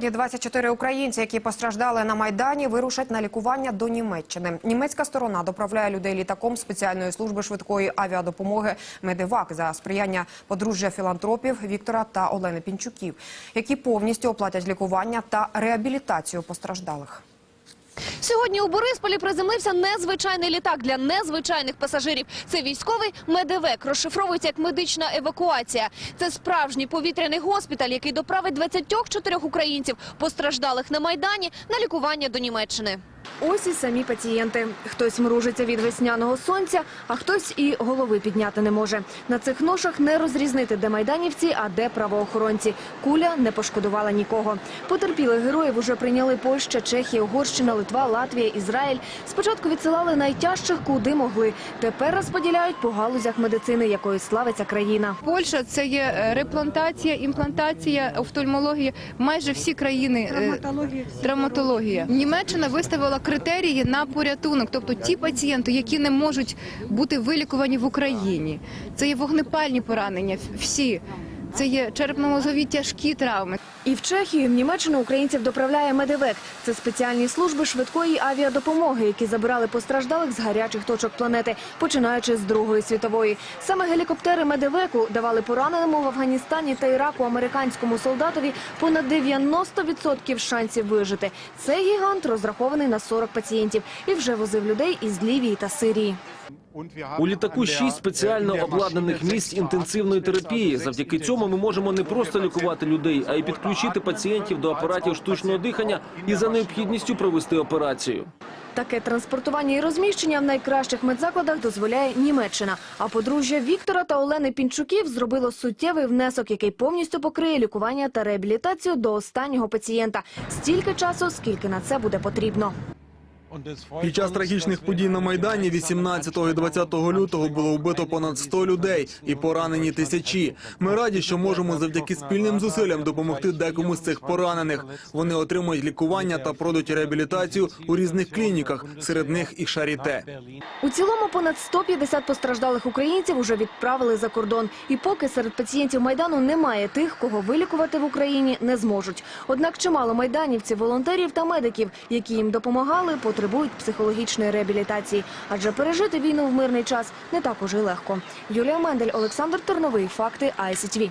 Сьогодні 24 українці, які постраждали на майдані, вирушать на лікування до Німеччини. Німецька сторона доправляє людей літаком спеціальної служби швидкої авіадопомоги Медивак за сприяння подружжя філантропів Віктора та Олени Пінчуків, які повністю оплатять лікування та реабілітацію постраждалих. Сьогодні у Борисполі приземлився незвичайний літак для незвичайних пасажирів. Це військовий медевек, розшифровується як медична евакуація. Це справжній повітряний госпіталь, який доправить 24 українців, постраждалих на Майдані, на лікування до Німеччини. Ось і самі пацієнти. Хтось мружиться від весняного сонця, а хтось і голови підняти не може. На цих ношах не розрізнити, де майданівці, а де правоохоронці. Куля не пошкодувала нікого. Потерпілих героїв уже прийняли Польща, Чехія, Угорщина, Литва, Латвія, Ізраїль. Спочатку відсилали найтяжчих, куди могли. Тепер розподіляють по галузях медицини, якою славиться країна. Польща це є е, реплантація, імплантація, офтальмологія. Майже всі країни е, травматологія. Німеччина виставила критерії на порятунок, тобто ті пацієнти, які не можуть бути вилікувані в Україні. Це є вогнепальні поранення. Всі це є черепно-мозові тяжкі травми. І в Чехію, в Німеччину українців доправляє Медевек. Це спеціальні служби швидкої авіадопомоги, які забирали постраждалих з гарячих точок планети, починаючи з Другої світової. Саме гелікоптери Медевеку давали пораненому в Афганістані та Іраку американському солдатові понад 90% шансів вижити. Цей гігант розрахований на 40 пацієнтів і вже возив людей із Лівії та Сирії. У літаку шість спеціально обладнаних місць інтенсивної терапії. Завдяки цьому ми можемо не просто лікувати людей, а й підключити пацієнтів до апаратів штучного дихання і за необхідністю провести операцію. Таке транспортування і розміщення в найкращих медзакладах дозволяє Німеччина. А подружжя Віктора та Олени Пінчуків зробило суттєвий внесок, який повністю покриє лікування та реабілітацію до останнього пацієнта. Стільки часу, скільки на це буде потрібно. Під час трагічних подій на Майдані 18 і 20 лютого було вбито понад 100 людей і поранені тисячі. Ми раді, що можемо завдяки спільним зусиллям допомогти декому з цих поранених. Вони отримують лікування та пройдуть реабілітацію у різних клініках, серед них і Шаріте. У цілому понад 150 постраждалих українців уже відправили за кордон. І поки серед пацієнтів Майдану немає тих, кого вилікувати в Україні не зможуть. Однак чимало майданівців, волонтерів та медиків, які їм допомагали, потребують психологічної реабілітації. Адже пережити війну в мирний час не так уже легко. Юлія Мендель, Олександр Терновий. Факти ICTV.